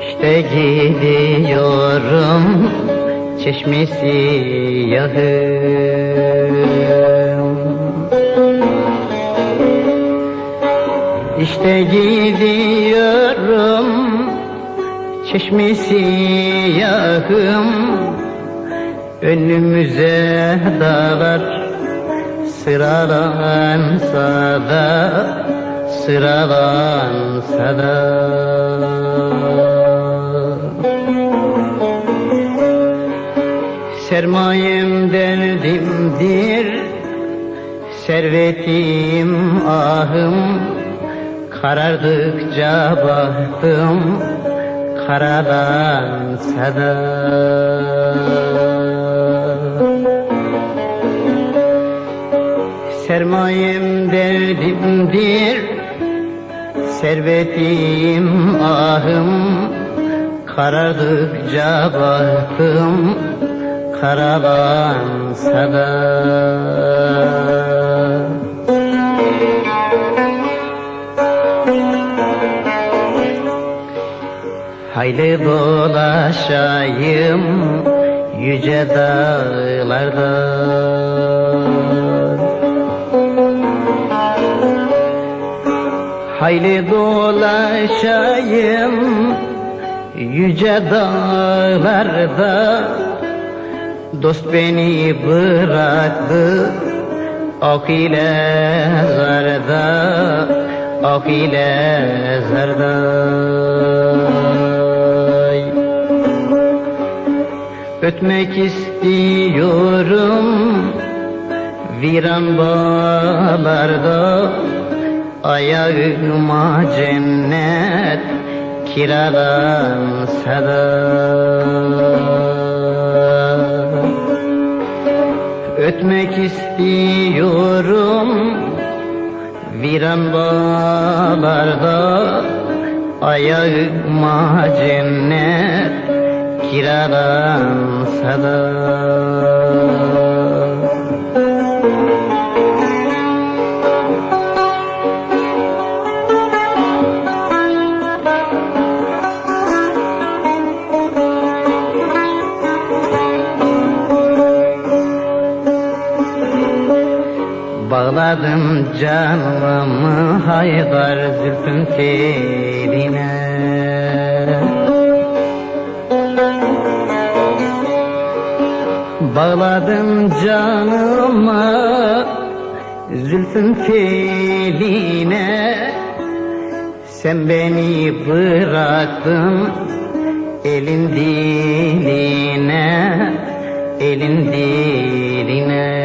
İşte gidiyorum çeşmesi yahım İşte gidiyorum çeşmesi yahım Önümüze dağlar sıralansa da sıralansa da Sermayem derdimdir Servetim ahım. Karardıkça bahtım Karalansa da Sermayem derdimdir. Servetim ahım. Karardıkça bahtım. Karalansa da. Hayli dolaşayım yüce dağlarda Hayli dolaşayım yüce dağlarda. Dost beni bıraktı Ok ile zarda Ok ile zarda. Ötmek istiyorum Viran bağlarda Ayağıma cennet Kiralansa da Ötmek istiyorum Viran bağlarda. Ayağıma cennet Kiralansa da Canımı haydar zülfün teline. Bağladım canımı zülfün teline. Sen beni bıraktın elin diline Elin diline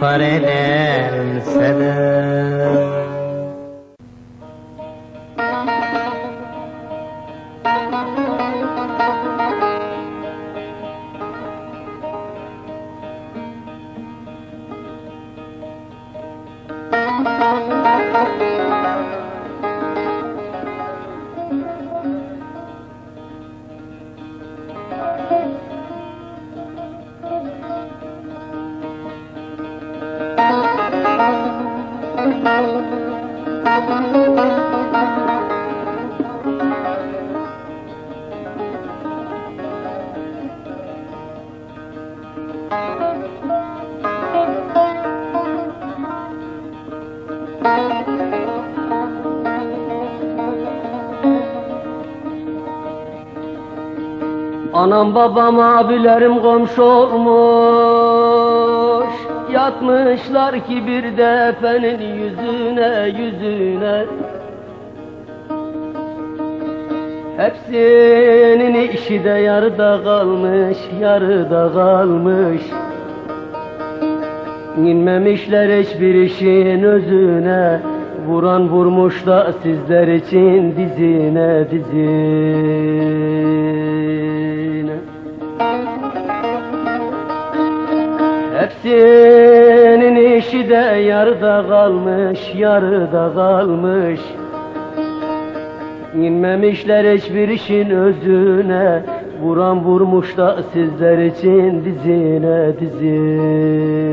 parelense de Anam babam abilerim komşu olmuş Yatmışlar ki bir defenin yüzüne yüzüne. Hepsinin işi de yarıda kalmış yarıda kalmış. İnmemişler hiçbir işin özüne. Vuran vurmuş da sizler için dizine dizine Hepsinin işi de yarıda kalmış, yarıda kalmış. İnmemişler hiçbir işin özüne Vuran vurmuş da sizler için dizine dizine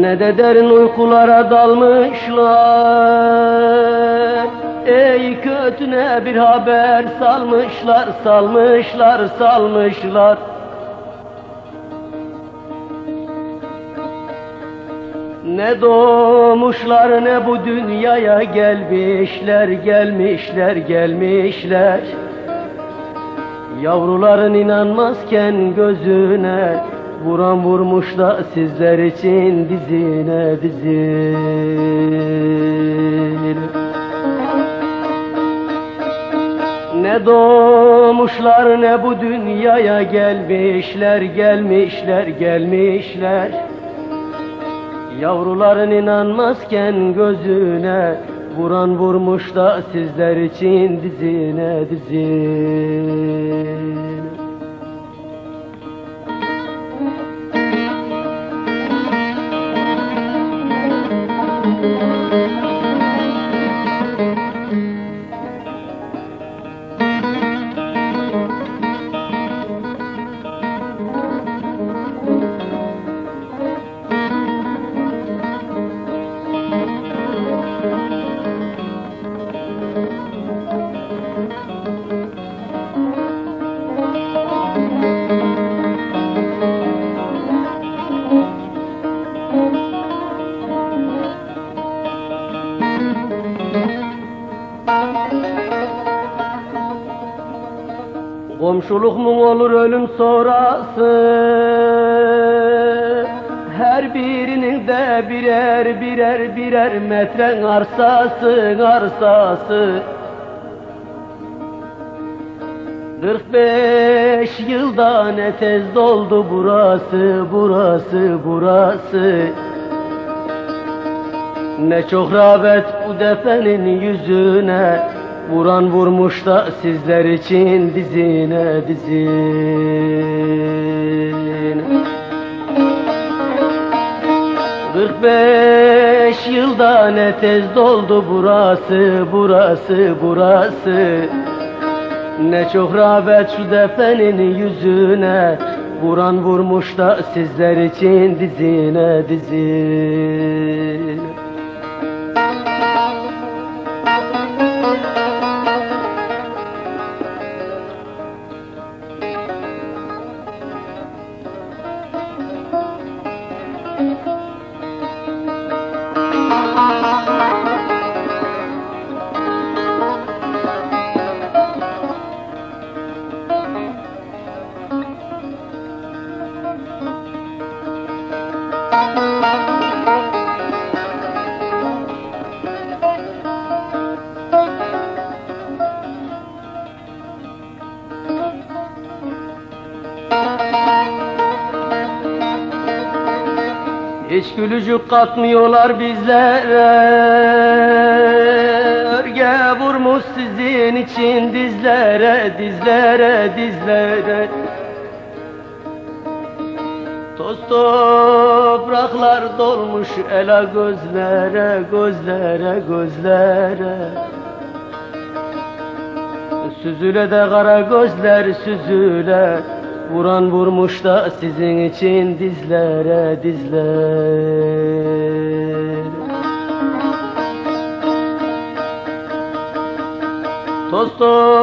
Ne de derin uykulara dalmışlar. Ey kötüne bir haber salmışlar Salmışlar salmışlar. Ne doğmuşlar ne bu dünyaya gelmişler Gelmişler gelmişler. Yavruların inanmazken gözüne Vuran vurmuş da sizler için dizine dizine Ne doğmuşlar ne bu dünyaya gelmişler Gelmişler gelmişler. Yavruların inanmazken gözüne Vuran vurmuş da sizler için dizine dizine Komşuluk mu olur ölüm sonrası? Her birinin de birer birer birer metre arsası arsası 45 yılda ne tez doldu burası burası burası. Ne çok rağbet bu defenin yüzüne Vuran vurmuş da sizler için dizine dizine. 45 yılda ne tez doldu burası burası burası. Ne çok rağbet şu defenin yüzüne Vuran vurmuş da sizler için dizine dizine Hiç gülücük katmıyorlar bizlere. Örge vurmuş sizin için dizlere Dizlere dizlere. Toz topraklar dolmuş ela gözlere Gözlere gözlere. Süzüle de kara gözler süzüle Vuran vurmuş da sizin için dizlere dizlere Toz toz